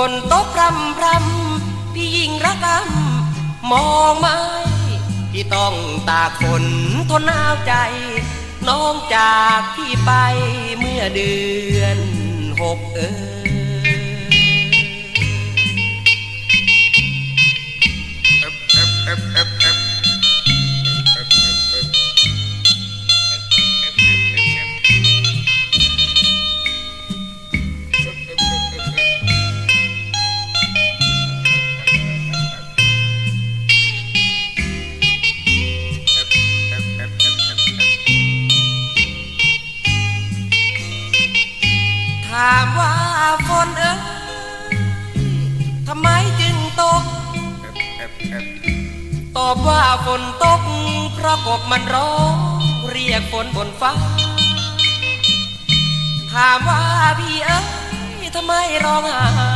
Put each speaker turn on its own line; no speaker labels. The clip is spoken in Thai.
ฝนตกพรำพรำพี่ยิ่งระกำมองไม่พี่ต้องตากฝนทนหนาวใจ น้องจากพี่ไปเมื่อเดือนหกเออถามว่าฝนเอ้ยทำไมจึงตก ตอบว่าฝนตก เพราะกบมันร้องเรียกฝนบนฟ้า ถามว่าพี่เอ้ยทำไมร้องไห้